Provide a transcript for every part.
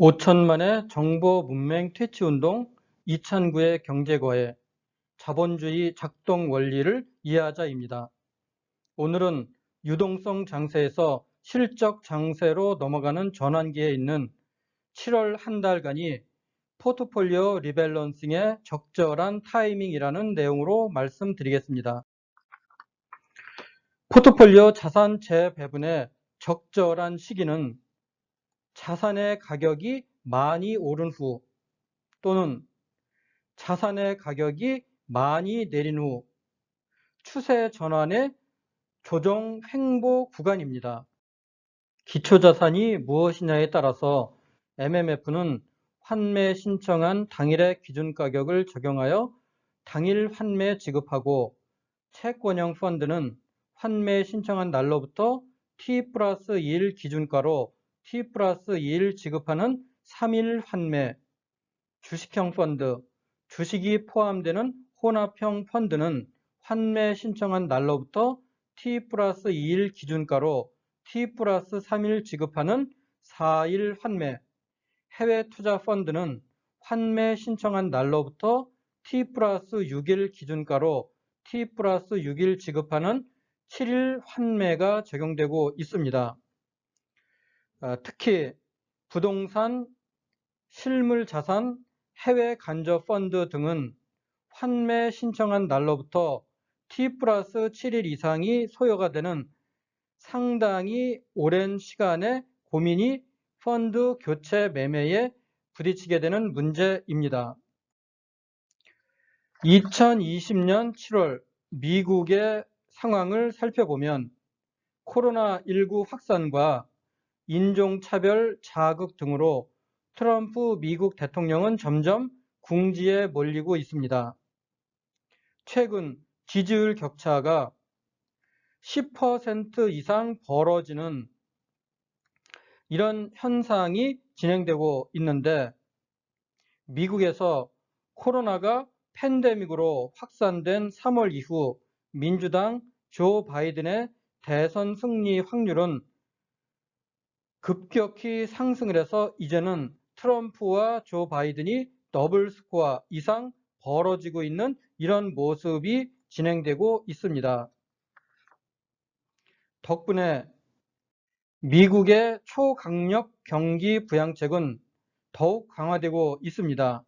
5천만의 정보 문맹 퇴치 운동 2009의 경제거래 자본주의 작동 원리를 이해하자입니다. 오늘은 유동성 장세에서 실적 장세로 넘어가는 전환기에 있는 7월 한 달간이 포트폴리오 리밸런싱의 적절한 타이밍이라는 내용으로 말씀드리겠습니다. 포트폴리오 자산 재배분의 적절한 시기는 자산의 가격이 많이 오른 후 또는 자산의 가격이 많이 내린 후 추세 전환의 조정 횡보 구간입니다. 기초자산이 무엇이냐에 따라서 MMF는 환매 신청한 당일의 기준 가격을 적용하여 당일 환매 지급하고 채권형 펀드는 환매 신청한 날로부터 T 플러스 1 기준가로 T 플러스 1 지급하는 3일 환매, 주식형 펀드, 주식이 포함되는 혼합형 펀드는 환매 신청한 날로부터 T 플러스 2일 기준가로 T 플러스 3일 지급하는 4일 환매, 해외 투자 펀드는 환매 신청한 날로부터 T 플러스 6일 기준가로 T 플러스 6일 지급하는 7일 환매가 적용되고 있습니다. 아, 특히 부동산, 실물 자산, 해외 간접 펀드 등은 환매 신청한 날로부터 T 플러스 7일 이상이 소요가 되는 상당히 오랜 시간의 고민이 펀드 교체 매매에 부딪히게 되는 문제입니다. 2020년 7월 미국의 상황을 살펴보면 코로나19 확산과 인종차별 자극 등으로 트럼프 미국 대통령은 점점 궁지에 몰리고 있습니다. 최근 지지율 격차가 10% 이상 벌어지는 이런 현상이 진행되고 있는데 미국에서 코로나가 팬데믹으로 확산된 3월 이후 민주당 조 바이든의 대선 승리 확률은 급격히 상승을 해서 이제는 트럼프와 조 바이든이 더블 스코어 이상 벌어지고 있는 이런 모습이 진행되고 있습니다. 덕분에 미국의 초강력 경기 부양책은 더욱 강화되고 있습니다.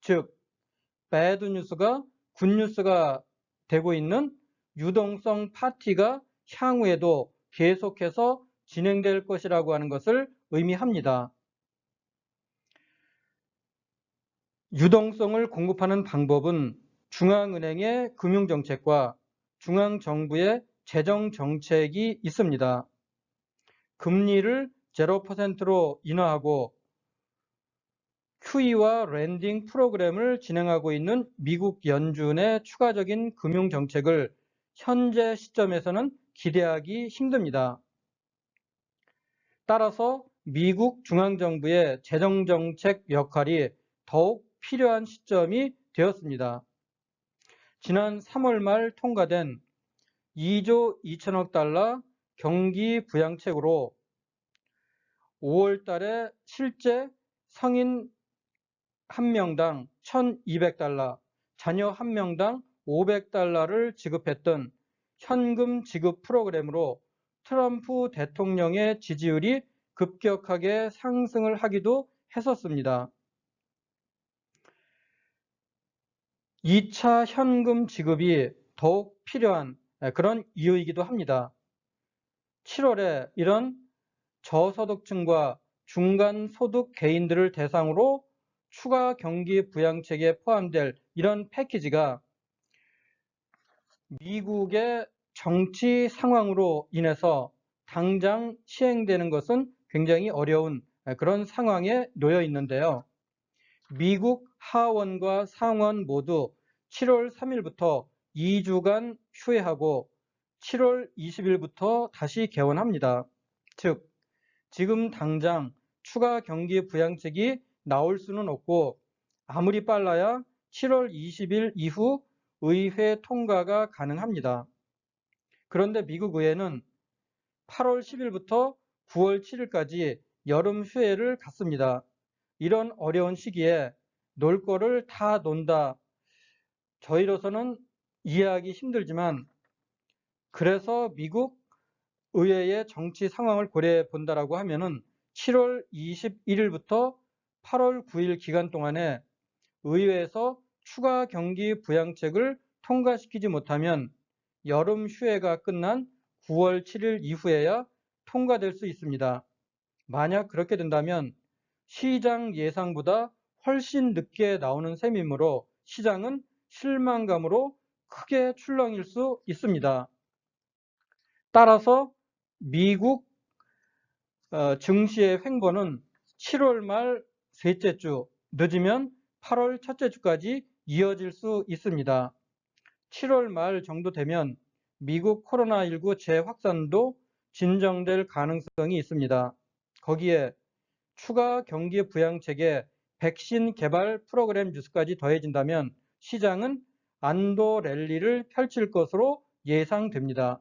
즉, 배드 뉴스가 굿 뉴스가 되고 있는 유동성 파티가 향후에도 계속해서 진행될 것이라고 하는 것을 의미합니다. 유동성을 공급하는 방법은 중앙은행의 금융정책과 중앙정부의 재정정책이 있습니다. 금리를 0%로 인하하고 QE와 랜딩 프로그램을 진행하고 있는 미국 연준의 추가적인 금융정책을 현재 시점에서는 기대하기 힘듭니다. 따라서 미국 중앙정부의 재정정책 역할이 더욱 필요한 시점이 되었습니다. 지난 3월 말 통과된 2조 2천억 달러 경기 부양책으로 5월 달에 실제 성인 한 명당 1,200달러, 자녀 한 명당 500달러를 지급했던 현금 지급 프로그램으로 트럼프 대통령의 지지율이 급격하게 상승을 하기도 했었습니다. 2차 현금 지급이 더욱 필요한 그런 이유이기도 합니다. 7월에 이런 저소득층과 중간소득 개인들을 대상으로 추가 경기 부양책에 포함될 이런 패키지가 미국의 정치 상황으로 인해서 당장 시행되는 것은 굉장히 어려운 그런 상황에 놓여 있는데요. 미국 하원과 상원 모두 7월 3일부터 2주간 휴회하고 7월 20일부터 다시 개원합니다. 즉, 지금 당장 추가 경기 부양책이 나올 수는 없고 아무리 빨라야 7월 20일 이후 의회 통과가 가능합니다. 그런데 미국 의회는 8월 10일부터 9월 7일까지 여름 휴회를 갖습니다. 이런 어려운 시기에 놀 거를 다 논다. 저희로서는 이해하기 힘들지만 그래서 미국 의회의 정치 상황을 고려해 본다라고 하면은 7월 21일부터 8월 9일 기간 동안에 의회에서 추가 경기 부양책을 통과시키지 못하면 여름 휴회가 끝난 9월 7일 이후에야 통과될 수 있습니다. 만약 그렇게 된다면 시장 예상보다 훨씬 늦게 나오는 셈이므로 시장은 실망감으로 크게 출렁일 수 있습니다. 따라서 미국 어, 증시의 횡보는 7월 말 셋째 주, 늦으면 8월 첫째 주까지 이어질 수 있습니다. 7월 말 정도 되면 미국 코로나19 재확산도 진정될 가능성이 있습니다. 거기에 추가 경기 부양책에 백신 개발 프로그램 뉴스까지 더해진다면 시장은 안도 랠리를 펼칠 것으로 예상됩니다.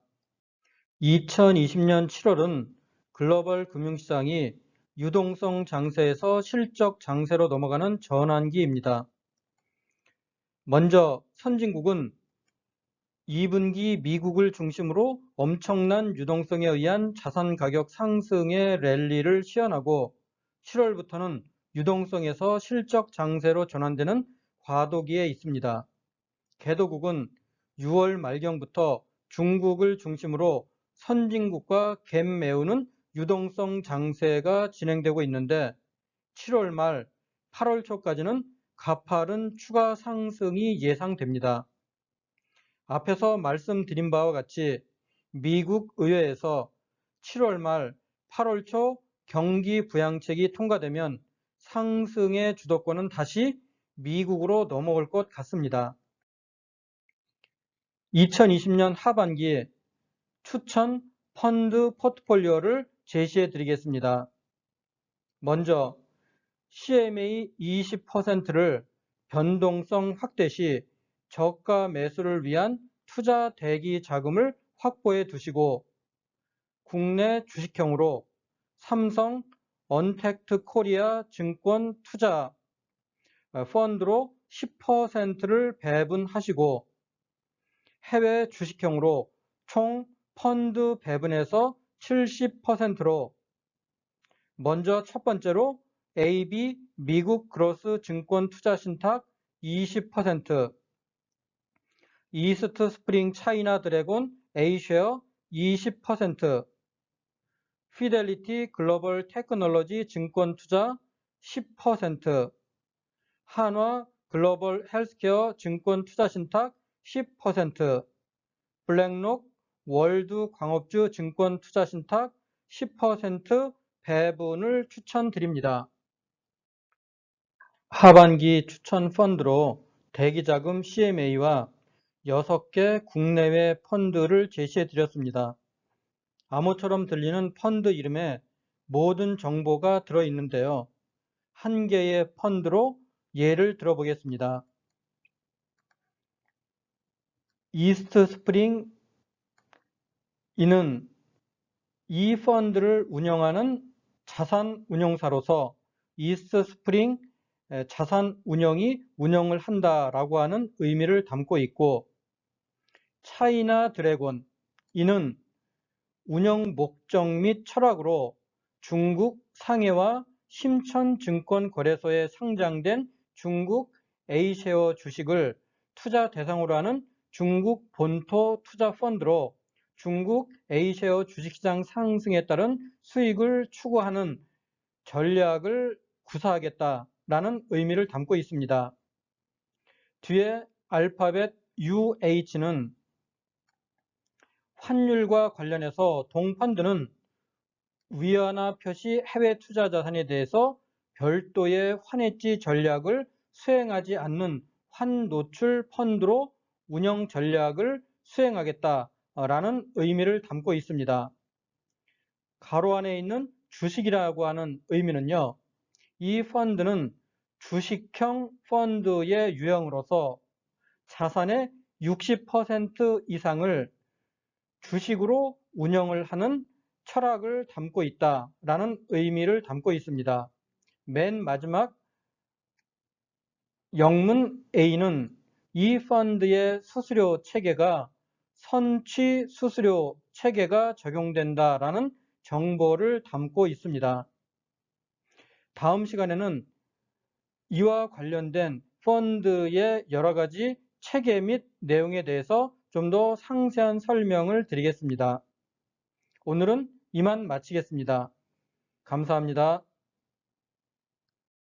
2020년 7월은 글로벌 금융시장이 유동성 장세에서 실적 장세로 넘어가는 전환기입니다. 먼저 선진국은 2분기 미국을 중심으로 엄청난 유동성에 의한 자산 가격 상승의 랠리를 시현하고 7월부터는 유동성에서 실적 장세로 전환되는 과도기에 있습니다. 개도국은 6월 말경부터 중국을 중심으로 선진국과 갭 메우는 유동성 장세가 진행되고 있는데 7월 말 8월 초까지는 가파른 추가 상승이 예상됩니다. 앞에서 말씀드린 바와 같이 미국 의회에서 7월 말 8월 초 경기 부양책이 통과되면 상승의 주도권은 다시 미국으로 넘어올 것 같습니다. 2020년 하반기 추천 펀드 포트폴리오를 제시해 드리겠습니다. 먼저 CMA 20%를 변동성 확대 시 저가 매수를 위한 투자 대기 자금을 확보해 두시고 국내 주식형으로 삼성 언택트 코리아 증권 투자 펀드로 10%를 배분하시고 해외 주식형으로 총 펀드 배분에서 70%로 먼저 첫 번째로 AB 미국 그로스 증권 투자 신탁 20%, 이스트 스프링 차이나 드래곤 A쉐어 20%, 피델리티 글로벌 테크놀로지 증권 투자 10%, 한화 글로벌 헬스케어 증권 투자 신탁 10%, 블랙록 월드 광업주 증권 투자 신탁 10% 배분을 추천드립니다. 하반기 추천 펀드로 대기자금 CMA와 6개 국내외 펀드를 제시해 드렸습니다. 암호처럼 들리는 펀드 이름에 모든 정보가 들어있는데요. 한 개의 펀드로 예를 들어보겠습니다. 이스트 스프링 이는 이 펀드를 운영하는 자산 운용사로서 이스트 스프링 자산 운영이 운영을 한다라고 하는 의미를 담고 있고 차이나 드래곤 이는 운영 목적 및 철학으로 중국 상해와 심천증권거래소에 상장된 중국 A쉐어 주식을 투자 대상으로 하는 중국 본토 투자 펀드로 중국 A쉐어 주식시장 상승에 따른 수익을 추구하는 전략을 구사하겠다라는 의미를 담고 있습니다. 뒤에 알파벳 UH는 환율과 관련해서 동펀드는 위안화 표시 해외 투자 자산에 대해서 별도의 환해지 전략을 수행하지 않는 환노출 펀드로 운영 전략을 수행하겠다라는 의미를 담고 있습니다. 가로 안에 있는 주식이라고 하는 의미는요. 이 펀드는 주식형 펀드의 유형으로서 자산의 60% 이상을 주식으로 운영을 하는 철학을 담고 있다라는 의미를 담고 있습니다. 맨 마지막 영문 A는 이 펀드의 수수료 체계가 선취 수수료 체계가 적용된다라는 정보를 담고 있습니다. 다음 시간에는 이와 관련된 펀드의 여러 가지 체계 및 내용에 대해서 좀 더 상세한 설명을 드리겠습니다. 오늘은 이만 마치겠습니다. 감사합니다.